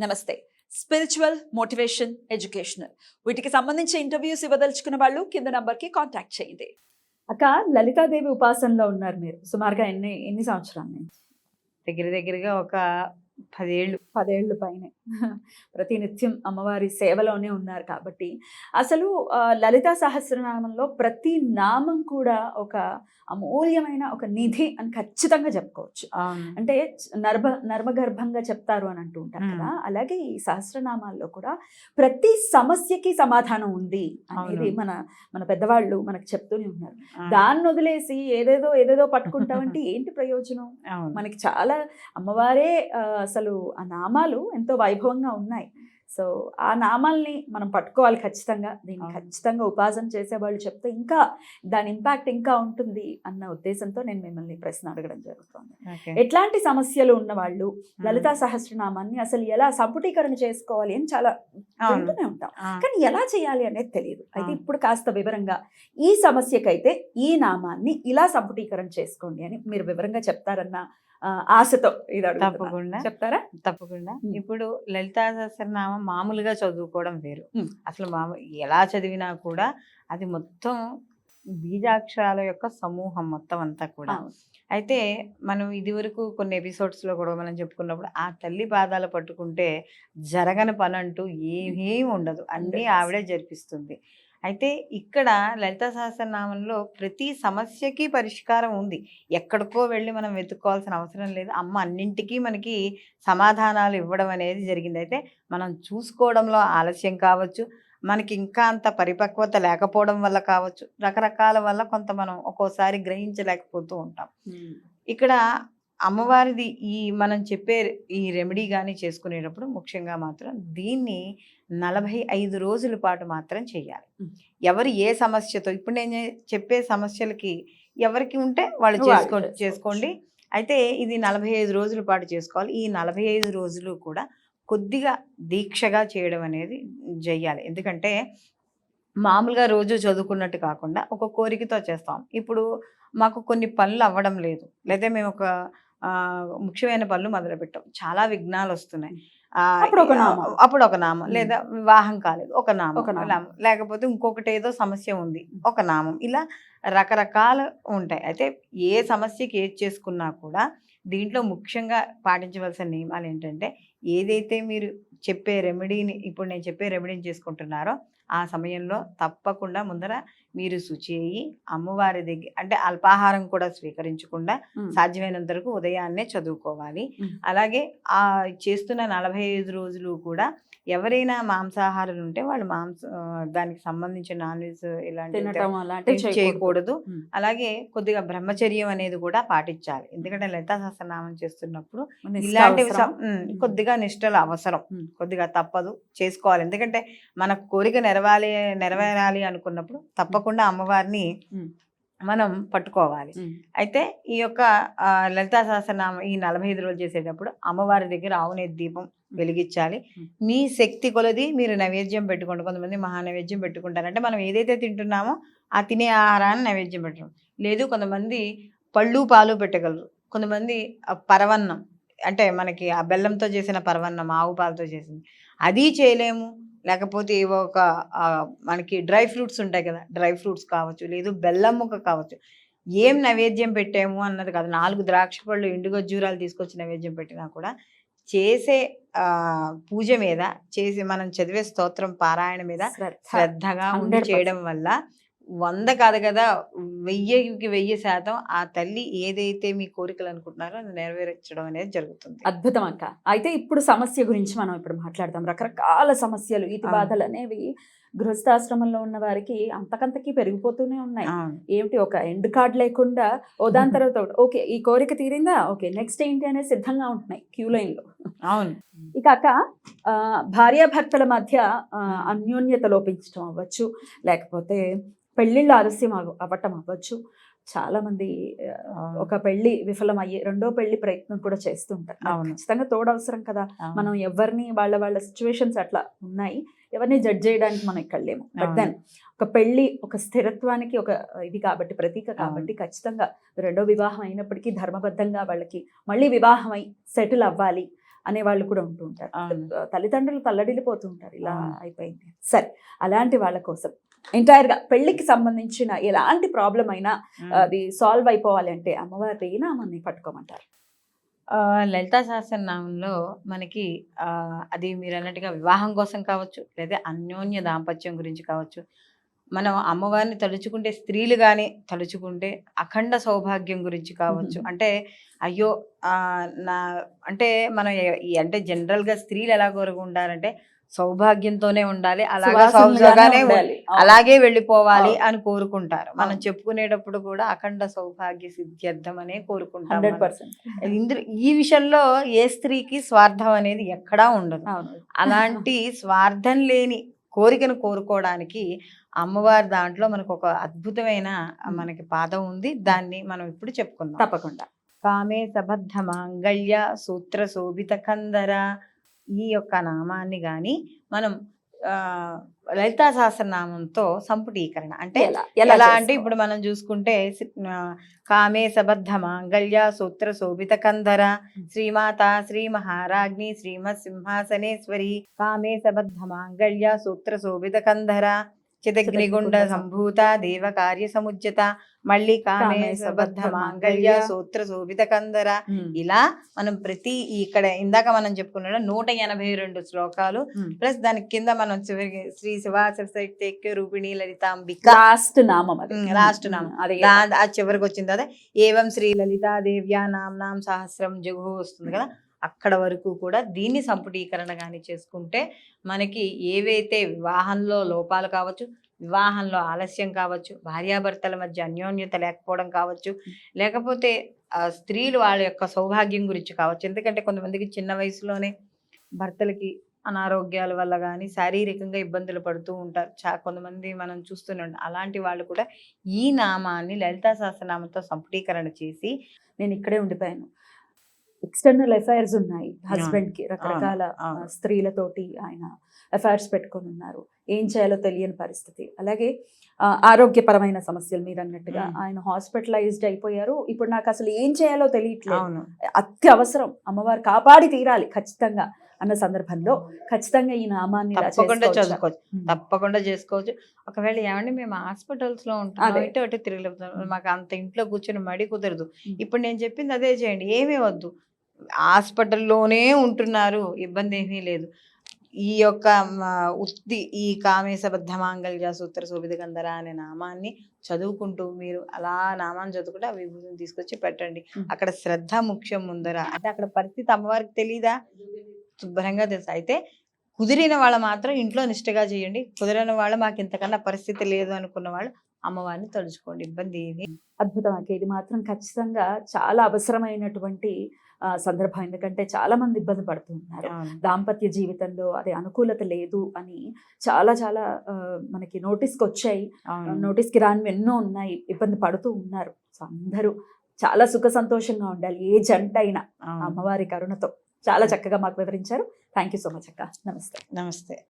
నమస్తే. Spiritual motivation educational వీటికి సంబంధించి ఇంటర్వ్యూస్ ఇవ్వదలుచుకున్న వాళ్ళు కింద నంబర్కి కాంటాక్ట్ చేయండి. అక్క లలితాదేవి ఉపాసనలో ఉన్నారు మీరు. సుమారుగా ఎన్ని ఎన్ని సంవత్సరాలు? దగ్గర దగ్గరగా ఒక పదేళ్ళు. పదేళ్ళు పైనే. ప్రతి నిత్యం అమ్మవారి సేవలోనే ఉన్నారు కాబట్టి. అసలు లలితా సహస్రనామంలో ప్రతి నామం కూడా ఒక అమూల్యమైన ఒక నిధి అని ఖచ్చితంగా చెప్పుకోవచ్చు. అంటే నర్భ నర్మగర్భంగా చెప్తారు అని అంటూ ఉంటారు. కదా. అలాగే ఈ సహస్రనామాల్లో కూడా ప్రతి సమస్యకి సమాధానం ఉంది అనేది. మన మన పెద్దవాళ్ళు మనకు చెప్తూనే ఉన్నారు. దాన్ని వదిలేసి ఏదేదో ఏదేదో పట్టుకుంటామంటే ఏంటి ప్రయోజనం? మనకి చాలా అమ్మవారే అసలు ఆ నామాలు ఎంతో వైభవంగా ఉన్నాయి సో ఆ నామాల్ని మనం పట్టుకోవాలి ఖచ్చితంగా దీన్ని. ఖచ్చితంగా ఉపాసన చేసేవాళ్ళు చెప్తే ఇంకా దాని ఇంపాక్ట్ ఇంకా ఉంటుంది అన్న ఉద్దేశంతో నేను మిమ్మల్ని ప్రశ్న అడగడం జరుగుతుంది. ఎట్లాంటి సమస్యలు ఉన్న వాళ్ళు. లలితా సహస్రనామాన్ని అసలు ఎలా సంపుటీకరణ చేసుకోవాలి అని చాలా వింటూనే ఉంటాం కానీ ఎలా చేయాలి అనేది తెలియదు అయితే. ఇప్పుడు కాస్త వివరంగా ఈ సమస్యకైతే ఈ నామాన్ని ఇలా సంపుటీకరణ చేసుకోండి అని మీరు వివరంగా చెప్తారన్న ఆశతో ఇది. తప్పకుండా చెప్తారా తప్పకుండా. ఇప్పుడు లలితా సహస్రనామం మామూలుగా చదువుకోవడం వేరు. అసలు మామూ ఎలా చదివినా కూడా అది మొత్తం బీజాక్షరాల యొక్క సమూహం మొత్తం అంతా కూడా. అయితే మనం ఇదివరకు కొన్ని episodes లో కూడా మనం చెప్పుకున్నప్పుడు ఆ తల్లి పాదాలు పట్టుకుంటే జరగని పని అంటూ ఏమీ ఉండదు అన్నీ. ఆవిడే జరిపిస్తుంది అయితే ఇక్కడ లలిత సహస్రనామంలో ప్రతి సమస్యకి పరిష్కారం ఉంది. ఎక్కడికో వెళ్ళి మనం వెతుక్కోవాల్సిన అవసరం లేదు. అమ్మ అన్నింటికీ మనకి సమాధానాలు ఇవ్వడం అనేది జరిగింది. అయితే మనం చూసుకోవడంలో ఆలస్యం కావచ్చు మనకి ఇంకా అంత పరిపక్వత లేకపోవడం వల్ల కావచ్చు రకరకాల వల్ల కొంత మనం ఒక్కోసారి గ్రహించలేకపోతూ ఉంటాం. ఇక్కడ అమ్మవారిది ఈ మనం చెప్పే ఈ రెమెడీ కానీ చేసుకునేటప్పుడు ముఖ్యంగా మాత్రం దీన్ని నలభై ఐదు రోజుల పాటు మాత్రం చేయాలి. ఎవరు ఏ సమస్యతో ఇప్పుడు నేను చెప్పే సమస్యలకి ఎవరికి ఉంటే వాళ్ళు చేసుకో. చేసుకోండి. అయితే ఇది నలభై ఐదు రోజుల పాటు చేసుకోవాలి. ఈ నలభై ఐదు రోజులు కూడా కొద్దిగా దీక్షగా చేయడం అనేది చెయ్యాలి ఎందుకంటే మామూలుగా రోజు చదువుకున్నట్టు కాకుండా ఒక కోరికతో చేస్తాం. ఇప్పుడు మాకు కొన్ని పనులు అవ్వడం లేదు. లేదా మేము ఒక ముఖ్యమైన పనులు మొదలు పెట్టాం చాలా విఘ్నాలు వస్తున్నాయి. అప్పుడు ఒక నామం. అప్పుడు ఒక నామం. లేదా వివాహం కాలేదు. ఒక నామం. ఒక నామం. నామం. లేకపోతే ఇంకొకటి ఏదో సమస్య ఉంది. ఒక నామం. ఇలా రకరకాలు ఉంటాయి. అయితే ఏ సమస్యకి ఏది చేసుకున్నా కూడా దీంట్లో ముఖ్యంగా పాటించవలసిన నియమాలు ఏంటంటే ఏదైతే మీరు చెప్పే రెమెడీని ఇప్పుడు నేను చెప్పే రెమెడీని చేసుకుంటున్నారో ఆ సమయంలో తప్పకుండా ముందర మీరు శుచి అయ్యి అమ్మవారి దగ్గర అంటే అల్పాహారం కూడా స్వీకరించకుండా. సాధ్యమైనంత వరకు ఉదయాన్నే చదువుకోవాలి. అలాగే ఆ చేస్తున్న నలభై ఐదు రోజులు కూడా ఎవరైనా మాంసాహారులు ఉంటే వాళ్ళు మాంస దానికి సంబంధించిన నాన్ వెజ్ ఇలాంటి చేయకూడదు. అలాగే కొద్దిగా బ్రహ్మచర్యం అనేది కూడా పాటించాలి ఎందుకంటే లలితా సహస్రనామం చేస్తున్నప్పుడు ఇలాంటివి. కొద్దిగా నిష్టలు అవసరం. కొద్దిగా తప్పదు చేసుకోవాలి ఎందుకంటే మన కోరిక నెరవాలి నెరవేరాలి అనుకున్నప్పుడు తప్పకుండా అమ్మవారిని. మనం పట్టుకోవాలి. అయితే ఈ యొక్క లలితా సహస్రనామం ఈ నలభై ఐదు రోజులు చేసేటప్పుడు అమ్మవారి దగ్గర ఆవునేతి దీపం వెలిగించాలి. మ్. శక్తి కొలది మీరు నైవేద్యం పెట్టుకోండి. కొంతమంది మహా నైవేద్యం పెట్టుకుంటారు అంటే మనం ఏదైతే తింటున్నామో ఆ తినే ఆహారాన్ని నైవేద్యం పెట్టడం. లేదు కొంతమంది పళ్ళు పాలు పెట్టగలరు. కొంతమంది పరవన్నం అంటే మనకి ఆ బెల్లంతో చేసిన పరవన్నం ఆవు పాలతో చేసింది. అది చేయలేము. లేకపోతే ఏవో ఒక మనకి డ్రై ఫ్రూట్స్ ఉంటాయి కదా డ్రై ఫ్రూట్స్ కావచ్చు లేదు బెల్లం ముక్క కావచ్చు ఏం నైవేద్యం పెట్టాము అన్నది కాదు నాలుగు ద్రాక్ష పళ్ళు ఎండు ఖర్జూరాలు తీసుకొచ్చి నైవేద్యం పెట్టినా కూడా చేసే ఆ, పూజ మీద చేసి మనం చదివే స్తోత్రం పారాయణ మీద శ్రద్ధ. శ్రద్ధగా ఉండి 100%. చేయడం వల్ల వంద కాదు కదా! వెయ్యికి వెయ్యి శాతం ఆ తల్లి ఏదైతే మీ కోరికలు అనుకుంటున్నారో అది నెరవేర్చడం అనేది జరుగుతుంది. అద్భుతం అక్క. అయితే ఇప్పుడు సమస్య గురించి మనం ఇప్పుడు మాట్లాడదాం. రకరకాల సమస్యలు అవును. బాధలు అనేవి గృహస్థాశ్రమంలో ఉన్న వారికి అంతకంతకి పెరిగిపోతూనే ఉన్నాయి. ఏమిటి ఒక ఎండ్ కార్డ్ లేకుండా ఓ దాని తర్వాత. ఓకే ఈ కోరిక తీరిందా? ఓకే నెక్స్ట్ ఏంటి అనేది సిద్ధంగా ఉంటున్నాయి క్యూ లైన్లో అవును. ఇక అక్క ఆ, భార్యాభర్తల మధ్య అన్యోన్యత లోపించడం అవ్వచ్చు. లేకపోతే పెళ్ళిళ్ళు ఆలస్యం అవ- అవ్వటం అవ్వచ్చు చాలా మంది ఆ, అవును. ఒక పెళ్ళి విఫలం అయ్యి రెండో పెళ్ళి ప్రయత్నం కూడా చేస్తుంటారు. ఖచ్చితంగా తోడవసరం కదా. మనం ఎవరిని వాళ్ళ వాళ్ళ సిచ్యువేషన్స్ అట్లా ఉన్నాయి ఎవరిని జడ్జ్ చేయడానికి మనం ఇక్కడ లేము బట్. దెన్ ఒక పెళ్ళి ఒక స్థిరత్వానికి ఒక ఇది కాబట్టి ప్రతీక కాబట్టి ఖచ్చితంగా రెండో వివాహం అయినప్పటికీ ధర్మబద్ధంగా వాళ్ళకి మళ్ళీ వివాహం అయి సెటిల్ అవ్వాలి అనే వాళ్ళు కూడా ఉంటూ ఉంటారు. తల్లిదండ్రులు తల్లడిల్లిపోతూ ఉంటారు ఇలా. అయిపోయింది సరే అలాంటి వాళ్ళ కోసం ఎంటైర్గా పెళ్ళికి సంబంధించిన ఎలాంటి ప్రాబ్లం అయినా. అది సాల్వ్ అయిపోవాలి అంటే అమ్మవారి నామాన్ని పట్టుకోమంటారు లలితా సహస్రనామంలో మనకి అది మీరు అన్నట్టుగా వివాహం కోసం కావచ్చు లేదా అన్యోన్య దాంపత్యం గురించి కావచ్చు మనం అమ్మవారిని తలుచుకుంటే స్త్రీలు కానీ తలుచుకుంటే అఖండ సౌభాగ్యం గురించి కావచ్చు. అంటే అయ్యో నా అంటే మనం అంటే జనరల్గా స్త్రీలు ఎలా కోరుకుంటారంటే సౌభాగ్యంతోనే ఉండాలి అలాగే సౌజగానే. అలాగే వెళ్ళిపోవాలి. అని కోరుకుంటారు మనం. చెప్పుకునేటప్పుడు కూడా అఖండ సౌభాగ్య సిద్ధ్యర్థం అనే కోరుకుంటాం ఇందులో ఈ విషయంలో ఏ స్త్రీకి స్వార్థం అనేది ఎక్కడా ఉండదు అలాంటి స్వార్థం లేని కోరికను కోరుకోవడానికి అమ్మవారి దాంట్లో మనకు ఒక అద్భుతమైన మనకి పాదం ఉంది. దాన్ని మనం ఇప్పుడు చెప్పుకుందాం. తప్పకుండా. కామే సబద్ధ మాంగళ్య సూత్ర శోభిత కందర ఈ యొక్క నామాన్ని గాని మనం లలితా సహస్రనామంతో సంపుటీకరణ. అంటే ఎలా? అంటే? ఇప్పుడు మనం చూసుకుంటే కామే సబద్ధ మాంగళ్య సూత్ర శోభిత కంధర శ్రీమాత శ్రీ మహారాజ్ఞి శ్రీమత్ సింహాసనేశ్వరి కామే సబద్ధ మాంగళ్య సూత్ర శోభిత కంధర చిదగ్నిగుండ సంభూత దేవ కార్య సముజ్జత మళ్ళీ కామే సబద్ధ మాంగళ్య సూత్ర శోభిత ఉమ్. ఇలా మనం ప్రతి ఇక్కడ ఇందాక మనం చెప్పుకున్న నూట ఎనభై రెండు శ్లోకాలు. ప్లస్ దాని కింద మనం చివరికి శ్రీ శివాసక్య రూపిణి లలితాంబిక. లాస్ట్ నామం లాస్ట్ నామం. అదే ఆ చివరికి వచ్చింది అదే. ఏవం శ్రీ లలితా దేవ్యా నామ్నాం సహస్రం జగు వస్తుంది కదా. అక్కడ వరకు కూడా దీన్ని సంపుటీకరణ కానీ చేసుకుంటే మనకి ఏవైతే వివాహంలో లోపాలు కావచ్చు వివాహంలో ఆలస్యం కావచ్చు భార్యాభర్తల మధ్య అన్యోన్యత లేకపోవడం కావచ్చు లేకపోతే స్త్రీలు వాళ్ళ యొక్క సౌభాగ్యం గురించి కావచ్చు. ఎందుకంటే కొంతమందికి చిన్న వయసులోనే భర్తలకి అనారోగ్యాల వల్ల కానీ శారీరకంగా ఇబ్బందులు పడుతూ ఉంటారు. చా కొంతమంది మనం చూస్తూనే ఉంటాం అలాంటి వాళ్ళు కూడా ఈ నామాన్ని లలితా సహస్రనామంతో సంపుటీకరణ చేసి నేను ఇక్కడే ఉండిపోయాను. ఎక్స్టర్నల్ ఎఫైర్స్ ఉన్నాయి. హస్బెండ్కి రకరకాల. స్త్రీలతోటి ఆయన ఎఫైర్స్ పెట్టుకొని ఉన్నారు. ఏం చేయాలో తెలియని పరిస్థితి. అలాగే ఆరోగ్యపరమైన సమస్యలు మీరు అన్నట్టుగా. ఆయన హాస్పిటలైజ్డ్ అయిపోయారు. ఇప్పుడు నాకు అసలు ఏం చేయాలో తెలియట్లేదు. అత్యవసరం. అమ్మవారు కాపాడి తీరాలి ఖచ్చితంగా అన్న సందర్భంలో ఖచ్చితంగా ఈ నామాన్ని తప్పకుండా చేసుకోవచ్చా? చదువుకోవచ్చు. తప్పకుండా చేసుకోవచ్చు. ఒకవేళ ఏమండి మేము హాస్పిటల్స్లో ఉంటాం. అదే. ఇటు అటు తిరగలుగుతాం మాకు అంత ఇంట్లో కూర్చొని మడి కుదరదు. ఇప్పుడు నేను చెప్పింది అదే చేయండి. ఏమీ వద్దు. హాస్పిటల్లోనే ఉంటున్నారు. ఇబ్బంది ఏమీ లేదు. ఈ యొక్క ఉత్తి ఈ కామేశబద్ధ మాంగళ్య సూత్ర శోభిత గంధర అనే నామాన్ని చదువుకుంటూ మీరు అలా నామాన్ని చదువుకుంటే ఆ విభూతిని తీసుకొచ్చి పెట్టండి. అక్కడ శ్రద్ధ ముఖ్యం ముందర. అంటే అక్కడ పరిస్థితి అమ్మవారికి తెలీదా? శుభ్రంగా తెలుసు? అయితే కుదిరిన వాళ్ళు మాత్రం ఇంట్లో నిష్ఠగా చేయండి. కుదిరిన వాళ్ళు మాకు ఇంతకన్నా పరిస్థితి లేదు అనుకున్న వాళ్ళు అమ్మవారిని తలుచుకోండి. ఇబ్బంది ఏమీ అద్భుతం. ఇది మాత్రం ఖచ్చితంగా చాలా అవసరమైనటువంటి సందర్భం. ఎందుకంటే చాలా మంది ఇబ్బంది పడుతూ ఉన్నారు. దాంపత్య జీవితంలో అదే అనుకూలత లేదు అని చాలా చాలా మనకి నోటీస్కి వచ్చాయి. నోటీస్కి రాని ఎన్నో ఉన్నాయి. ఇబ్బంది పడుతూ ఉన్నారు. సో అందరూ చాలా సుఖ సంతోషంగా ఉండాలి. ఏ జంట అయినా. అమ్మవారి కరుణతో. చాలా చక్కగా మాకు వివరించారు. థ్యాంక్ యూ సో మచ్ అక్క. నమస్తే. నమస్తే.